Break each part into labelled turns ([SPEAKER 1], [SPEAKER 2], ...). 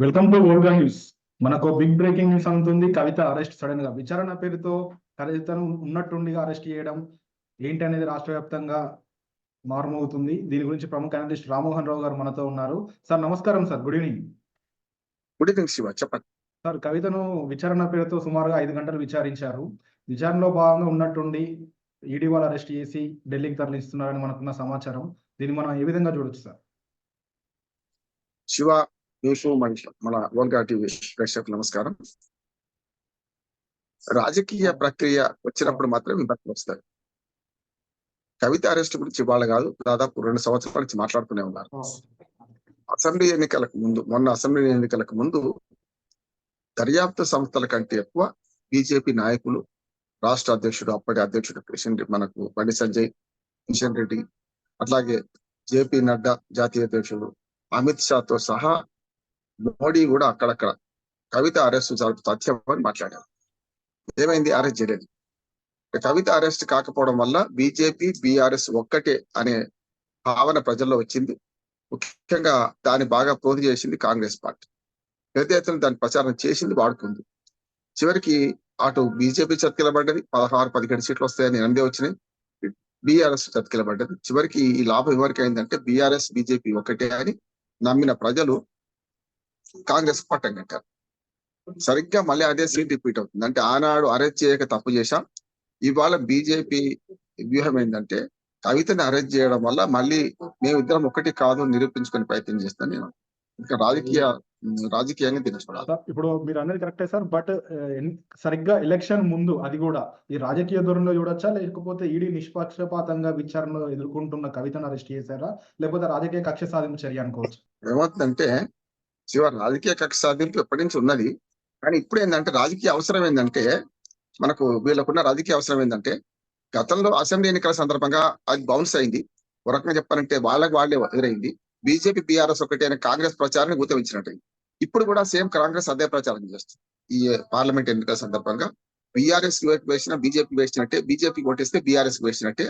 [SPEAKER 1] Welcome to Olga news మనకు big breaking news అందుతుంది. Kavitha arrest సడన్గా. విచారణ పేరుతో కవితను ఉన్నట్టుండిగా అరెస్ట్ చేయడం ఏంటి అనేది రాష్ట్ర వ్యాప్తంగా మారుమవుతుంది దీని గురించి ప్రముఖ అనలిస్ట్ రామ్మోహన్ రావు గారు మనతో ఉన్నారు. సార్ నమస్కారం sir. Good evening
[SPEAKER 2] good evening Shiva చెప్పండి.
[SPEAKER 1] సార్ కవితను విచారణ పేరుతో సుమారుగా ఐదు గంటలు విచారించారు. విచారణలో భాగంగా ఉన్నట్టుండి ఈడీ వాళ్ళు అరెస్ట్ చేసి ఢిల్లీకి తరలిస్తున్నారని మనకున్న సమాచారం. దీన్ని మనం ఏ విధంగా చూడొచ్చు సార్?
[SPEAKER 2] శివ న్యూస్ మనిషి మన ఓల్గా టీవీ ప్రేక్షకులకు నమస్కారం. రాజకీయ ప్రక్రియ వచ్చినప్పుడు మాత్రమే విమర్శలు వస్తాయి. కవిత అరెస్ట్ గురించి ఇవాళ కాదు దాదాపు రెండు సంవత్సరాల నుంచి మాట్లాడుతూనే ఉన్నారు. అసెంబ్లీ ఎన్నికలకు ముందు మొన్న అసెంబ్లీ ఎన్నికలకు ముందు దర్యాప్తు సంస్థల కంటే ఎక్కువ బీజేపీ నాయకులు రాష్ట్ర అధ్యక్షుడు అప్పటి అధ్యక్షుడు కిషన్ రెడ్డి మనకు బండి సంజయ్ కిషన్ రెడ్డి అట్లాగే జేపీ నడ్డా జాతీయ అధ్యక్షుడు అమిత్ షాతో సహా మోడీ కూడా అక్కడక్కడ కవిత అరెస్ట్ జరుపు తథ్యం అని మాట్లాడారు. ఏమైంది అరెస్ట్ చేయలేదు. కవిత అరెస్ట్ కాకపోవడం వల్ల బీజేపీ బీఆర్ఎస్ ఒక్కటే అనే భావన ప్రజల్లో వచ్చింది. ముఖ్యంగా దాన్ని బాగా పోటీ చేసింది కాంగ్రెస్ పార్టీ. పెద్ద ఎత్తున దాని ప్రచారం చేసింది వాడుకుంది. చివరికి అటు బీజేపీ చతికిలబడ్డది పదహారు పదిహేడు సీట్లు వస్తాయని ఎనిమిది వచ్చినాయి. బీఆర్ఎస్ చతికిలబడ్డది చివరికి ఈ లాభం ఎవరికి అయిందంటే బీఆర్ఎస్ బీజేపీ ఒకటే అని నమ్మిన ప్రజలు కాంగ్రెస్ పట్టం కట్టారు సరిగ్గా మళ్ళీ అదే సీట్ రిపీట్ అవుతుంది. అంటే ఆనాడు అరెస్ట్ చేయక తప్పు చేశాం. ఇవాళ బీజేపీ వ్యూహం ఏంటంటే కవితని అరెస్ట్ చేయడం వల్ల మళ్ళీ మేమిద్దరం ఒకటి కాదు నిరూపించుకునే ప్రయత్నం చేస్తాను నేను. ఇంకా రాజకీయ రాజకీయంగా
[SPEAKER 1] సార్, ఇప్పుడు మీరు అన్నది కరెక్టే సార్ బట్ సరిగ్గా ఎలక్షన్ ముందు అది కూడా ఈ రాజకీయ ధోరణిలో చూడొచ్చా? లేకపోతే ఈడీ నిష్పక్షపాతంగా విచారణ ఎదుర్కొంటున్న కవితను అరెస్ట్ చేశారా? లేకపోతే రాజకీయ కక్ష సాధింపు చర్య అనుకోవచ్చు?
[SPEAKER 2] ఏమవుతుందంటే శివ రాజకీయ కక్ష సాధింపు ఎప్పటి నుంచి ఉన్నది? కానీ ఇప్పుడు ఏంటంటే రాజకీయ అవసరం ఏంటంటే మనకు వీళ్ళకున్న రాజకీయ అవసరం ఏంటంటే గతంలో అసెంబ్లీ ఎన్నికల సందర్భంగా అది బౌన్స్ అయింది. ఒక రకంగా చెప్పాలంటే వాళ్ళకి వాళ్ళే ఎదురైంది. బీజేపీ బీఆర్ఎస్ ఒకటి అనే కాంగ్రెస్ ప్రచారాన్ని గుర్తించినట్టు ఇప్పుడు కూడా సేమ్ కాంగ్రెస్ అదే ప్రచారం చేస్తుంది. ఈ పార్లమెంట్ ఎన్నికల సందర్భంగా బీఆర్ఎస్ వేసిన బీజేపీ వేసినట్టే బీజేపీ ఓటేస్తే బీఆర్ఎస్ వేసినట్టే.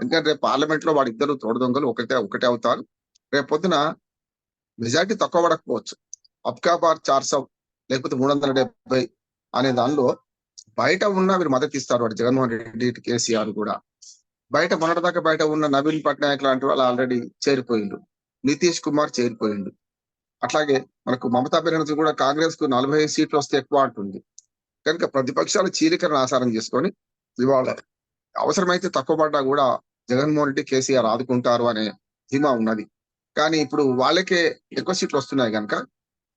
[SPEAKER 2] ఎందుకంటే రేపు పార్లమెంట్లో వాడి ఇద్దరు తోడు దొంగలు ఒకటే ఒకటే అవుతారు. రేపు పొద్దున మెజార్టీ తక్కువ పడకపోవచ్చు. అబ్కా బార్ చార్సౌ లేకపోతే మూడు వందల డెబ్బై అనే దానిలో బయట ఉన్న వీరు మద్దతు ఇస్తారు వాడు జగన్మోహన్ రెడ్డి కేసీఆర్ కూడా. బయట మొన్నటిదాకా బయట ఉన్న నవీన్ పట్నాయక్ లాంటి వాళ్ళు ఆల్రెడీ చేరిపోయిండు. నితీష్ కుమార్ చేరిపోయిండు. అట్లాగే మనకు మమతా బెనర్జీ కూడా కాంగ్రెస్కు నలభై సీట్లు వస్తే ఎక్కువ అంటుంది. కనుక ప్రతిపక్షాల చీలికను ఆసారం చేసుకొని ఇవాళ అవసరమైతే తక్కువ పడ్డా కూడా జగన్మోహన్ రెడ్డి కేసీఆర్ ఆదుకుంటారు అనే ధీమా ఉన్నది. కానీ ఇప్పుడు వాళ్ళకే ఎక్కువ సీట్లు వస్తున్నాయి కనుక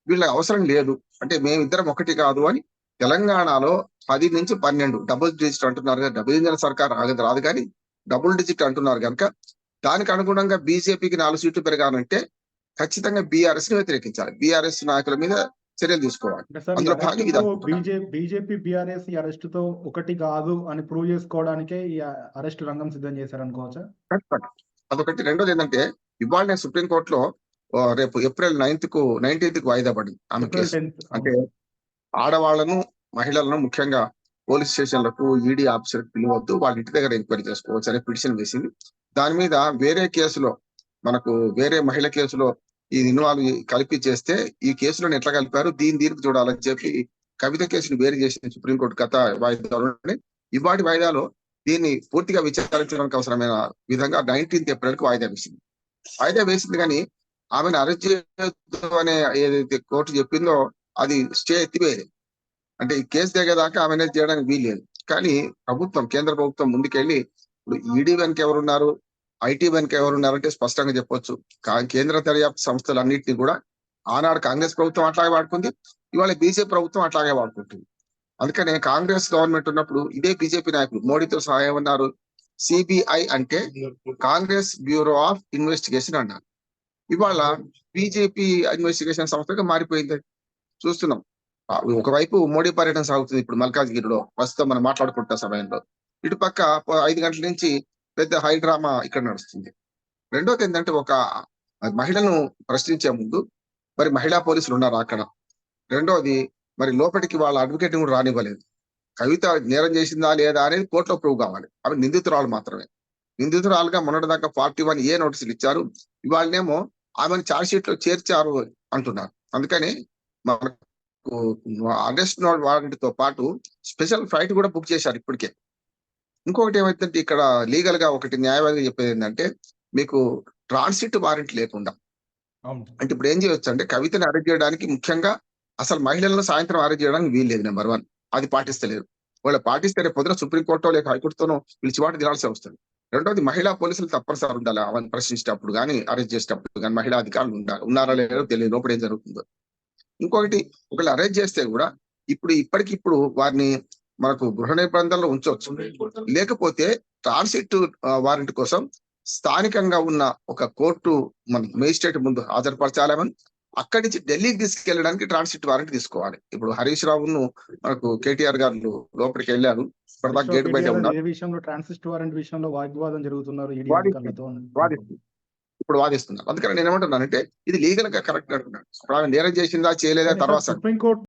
[SPEAKER 2] వీళ్ళకి అవసరం లేదు. అంటే మేమిద్దరం ఒకటి కాదు అని తెలంగాణలో పది నుంచి పన్నెండు డబుల్ డిజిట్ అంటున్నారు కదా డబుల్ ఇంజన్ సర్కార్ ఆగదు రాదు కానీ డబుల్ డిజిట్ అంటున్నారు కనుక దానికి అనుగుణంగా బీజేపీకి నాలుగు సీట్లు పెరగాలంటే ఖచ్చితంగా బీఆర్ఎస్ని వ్యతిరేకించాలి. బీఆర్ఎస్ నాయకుల మీద చర్యలు తీసుకోవాలి. అందులో అనుకుంటున్నాను.
[SPEAKER 1] బీజేపీ బీఆర్ఎస్ ఈ అరెస్ట్తో ఒకటి కాదు అని ప్రూవ్ చేసుకోవడానికే ఈ అరెస్ట్ రంగం సిద్ధం చేశారు అనుకోవచ్చా.
[SPEAKER 2] అదొకటి. రెండోది ఏంటంటే ఇవాళ నేను సుప్రీంకోర్టులో రేపు ఏప్రిల్ నైన్త్కు నైన్టీన్త్కు వాయిదా పడింది. ఆమె కేసు. అంటే ఆడవాళ్ళను మహిళలను ముఖ్యంగా పోలీస్ స్టేషన్లకు ఈడీ ఆఫీసర్కి పిలవద్దు. వాళ్ళ ఇంటి దగ్గర ఎంక్వైరీ చేసుకోవచ్చు అనే పిటిషన్ వేసింది. దాని మీద వేరే కేసులో మనకు వేరే మహిళ కేసులో ఈ ఇన్వాల్వ్ కలిపి చేస్తే ఈ కేసులను ఎట్లా కలిపారు? దీని దీనికి చూడాలని చెప్పి కవిత కేసును వేరు చేసిన సుప్రీంకోర్టు గత వాయిదాలు ఇవాటి వాయిదాలో దీన్ని పూర్తిగా విచారించడానికి అవసరమైన విధంగా నైన్టీన్త్ ఏప్రిల్కి వాయిదా వేసింది. వాయిదా వేసింది కానీ ఆమెను అరెస్ట్ చేయొద్దు అనే ఏదైతే కోర్టు చెప్పిందో అది స్టే ఎత్తివేయలేదు అంటే ఈ కేసు దిగేదాకా ఆమె చేయడానికి వీల్లేదు. కానీ ప్రభుత్వం కేంద్ర ప్రభుత్వం ముందుకెళ్ళి ఇప్పుడు ఈడీ వెనక ఎవరున్నారు ఐటీ వెనక ఎవరున్నారంటే స్పష్టంగా చెప్పొచ్చు. కేంద్ర దర్యాప్తు సంస్థలన్నింటినీ కూడా ఆనాడు కాంగ్రెస్ ప్రభుత్వం అట్లాగే వాడుకుంది ఇవాళ బీజేపీ ప్రభుత్వం అట్లాగే వాడుకుంటుంది. అందుకనే కాంగ్రెస్ గవర్నమెంట్ ఉన్నప్పుడు ఇదే బీజేపీ నాయకులు మోడీతో సహాయం ఉన్నారు సిబిఐ అంటే కాంగ్రెస్ బ్యూరో ఆఫ్ ఇన్వెస్టిగేషన్ అన్నారు. ఇవాళ బీజేపీ ఇన్వెస్టిగేషన్ సంస్థగా మారిపోయింది. చూస్తున్నాం. ఒకవైపు మోడీ పర్యటన సాగుతుంది ఇప్పుడు మల్కాజ్గిరిలో. ప్రస్తుతం మనం మాట్లాడుకుంటున్న సమయంలో. ఇటు పక్క ఐదు గంటల నుంచి పెద్ద హై డ్రామా ఇక్కడ నడుస్తుంది. రెండోది ఏంటంటే ఒక మహిళను ప్రశ్నించే ముందు మరి మహిళా పోలీసులు ఉన్నారు అక్కడ. రెండోది మరి లోపలికి వాళ్ళ అడ్వకేట్ కూడా రానివ్వలేదు. కవిత నేరం చేసిందా లేదా అనేది కోర్టులో ప్రూవ్ కావాలి. అవి నిందితురాలు మాత్రమే. నిందితురాలుగా మొన్నటిదాకా ఫార్టీ వన్ ఏ నోటీసులు ఇచ్చారు. ఇవాళనేమో ఆమెను ఛార్జ్లో చేర్చారు అంటున్నారు. అందుకని మనకు అరెస్ట్ వారెంట్తో పాటు స్పెషల్ ఫ్లైట్ కూడా బుక్ చేశారు ఇప్పటికే. ఇంకొకటి ఏమైతుందంటే ఇక్కడ లీగల్గా ఒకటి న్యాయవాదిగా చెప్పేది ఏంటంటే మీకు ట్రాన్సిట్ వారెంట్ లేకుండా. అంటే ఇప్పుడు ఏం చేయొచ్చు అంటే కవితని అరెస్ట్ చేయడానికి ముఖ్యంగా అసలు మహిళలను సాయంత్రం అరెస్ట్ చేయడానికి వీల్లేదు నెంబర్ వన్ అది పాటిస్తలేరు. వాళ్ళు పాటిస్తే రేపు పొద్దున సుప్రీంకోర్టు లేక హైకోర్టుతోనో పిలిచి వాటి వస్తుంది రెండోది మహిళా పోలీసులు తప్పనిసరి ఉండాలి. అవన్నీ ప్రశ్నించేటప్పుడు కానీ అరెస్ట్ చేసేటప్పుడు కానీ మహిళా అధికారులు ఉండాలి ఉన్నారా లేదో తెలియదు. లోపల ఏం జరుగుతుందో. ఇంకొకటి ఒకళ్ళు అరెస్ట్ చేస్తే కూడా ఇప్పుడు ఇప్పటికిప్పుడు వారిని మనకు గృహ నిర్బంధంలో ఉంచవచ్చు లేకపోతే ట్రాన్సిట్ వారెంట్ కోసం స్థానికంగా ఉన్న ఒక కోర్టు మన మేజిస్ట్రేట్ ముందు హాజరుపరచాలని అక్కడి నుంచి ఢిల్లీకి తీసుకెళ్ళడానికి ట్రాన్సిట్ వారెంట్ తీసుకోవాలి. ఇప్పుడు హరీష్ రావును మనకు కేటీఆర్ గారు లోపలికి వెళ్ళారు. ఇప్పటిదాకా గేట్ బయట ఉన్నారు.
[SPEAKER 1] వారెంట్ విషయంలో వాగ్వాదం జరుగుతున్నారు?
[SPEAKER 2] వాదిస్తున్నారు ఇప్పుడు వాదిస్తున్నారు. అందుకని నేను ఏమంటున్నానంటే ఇది లీగల్గా కరెక్ట్ అంటున్నాను ఇప్పుడు ఆమె నేరం చేసిందా చేయలేదా తర్వాత
[SPEAKER 1] సుప్రీంకోర్టు